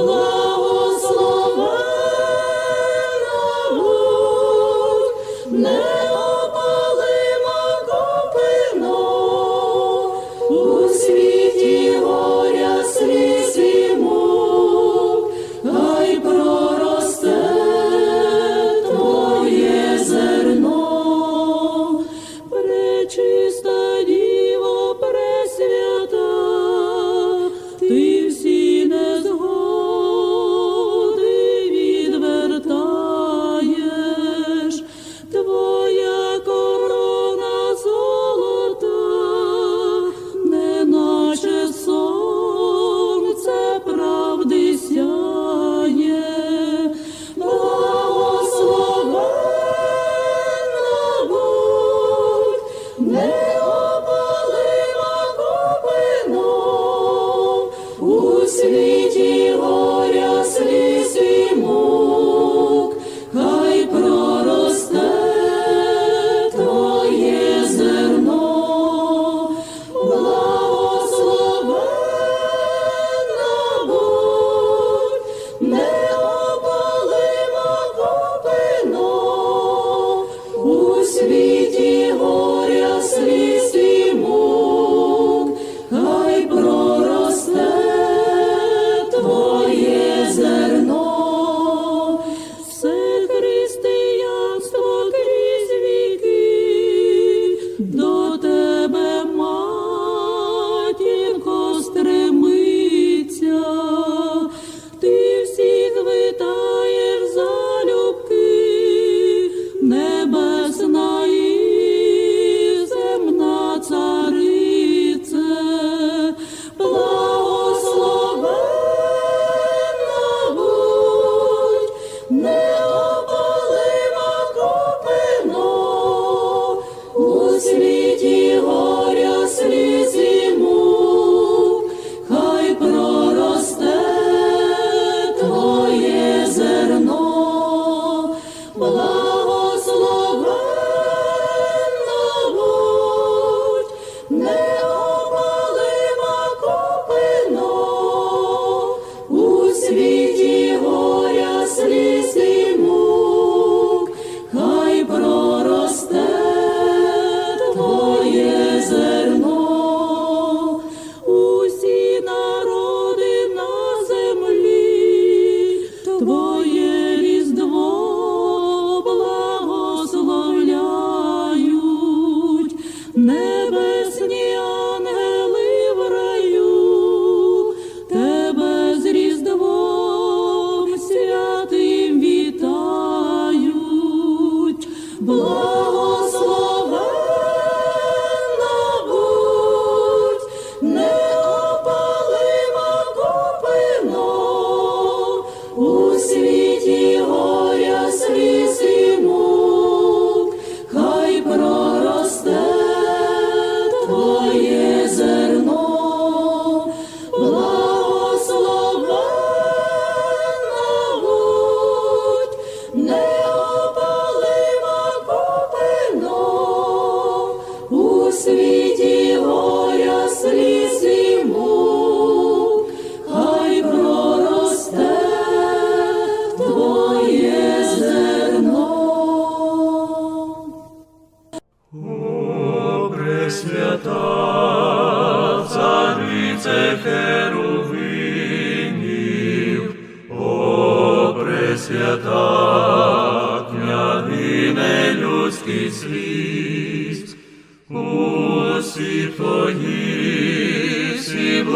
Oh.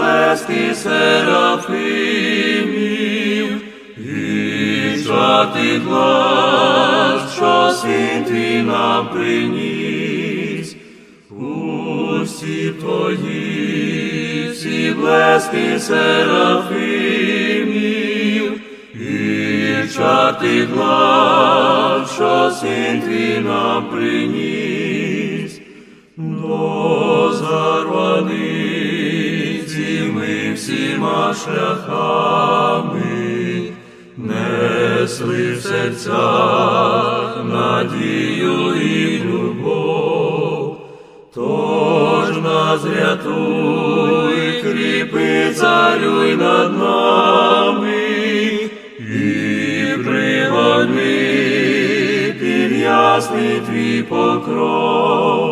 плески серафимів, і чати глас, що син твій нам приніс, усі твої, всі блески серафимів, і чати глас, що син твій нам приніс до зарваниці ми всіма шляхами, несли в серцях надію і любов, тож нас рятуй, кріпи, царюй над нами і пригони під ясний твій покров.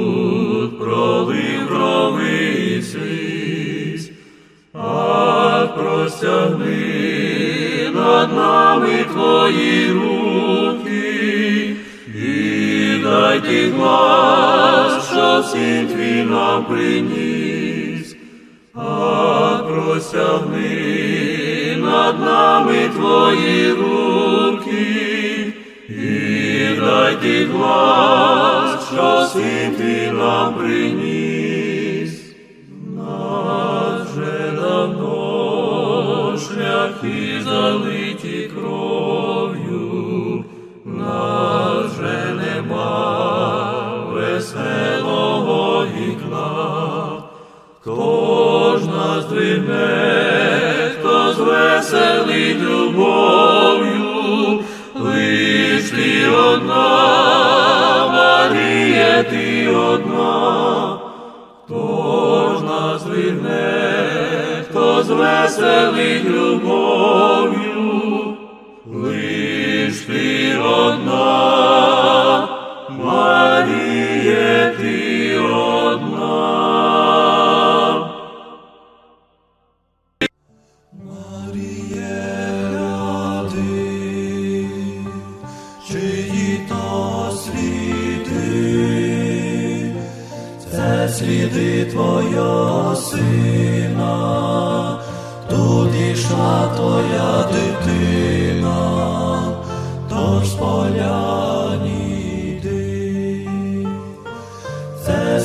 нами твої руки, і дай ти глас, що син твій нам приніс. А простягни над нами твої руки, і дай ти глас, що син твій нам приніс. хто звеселить любов'ю,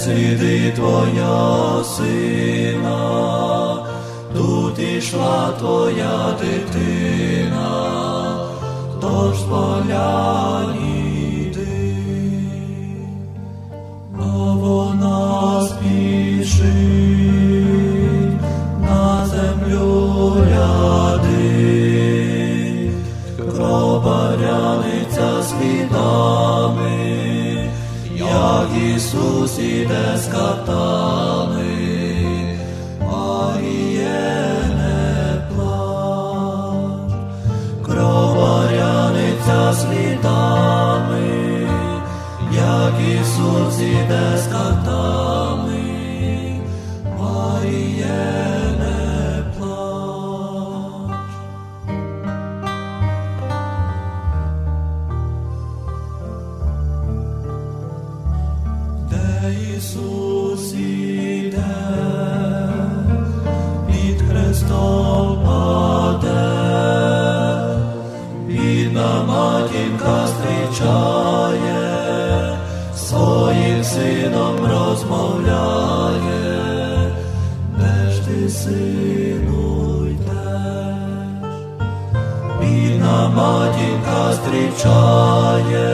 Сліди Твоя сина, тут ішла Твоя дитина, тож з Іде з катами, Маріє як Ісус іде з катами, Маріє матінка зустрічає, своїм сином розмовляє, де ж ти, сину, йдеш? Бідна матінка зустрічає,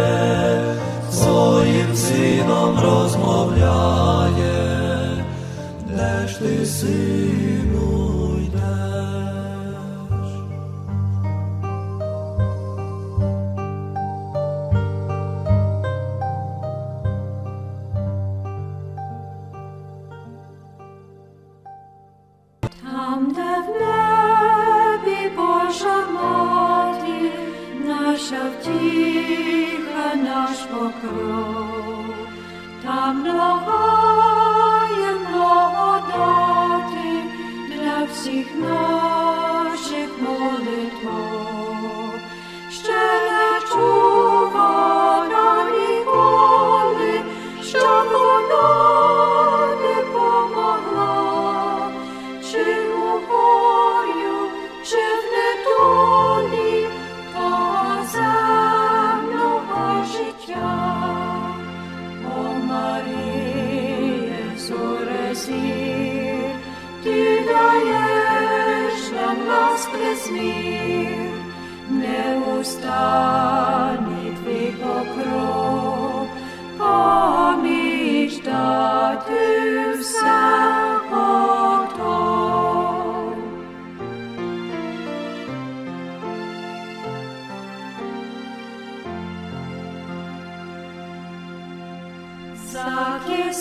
своїм сином розмовляє, де ж ти, сину, покров, там благає благодати для всіх наших молитв. Заки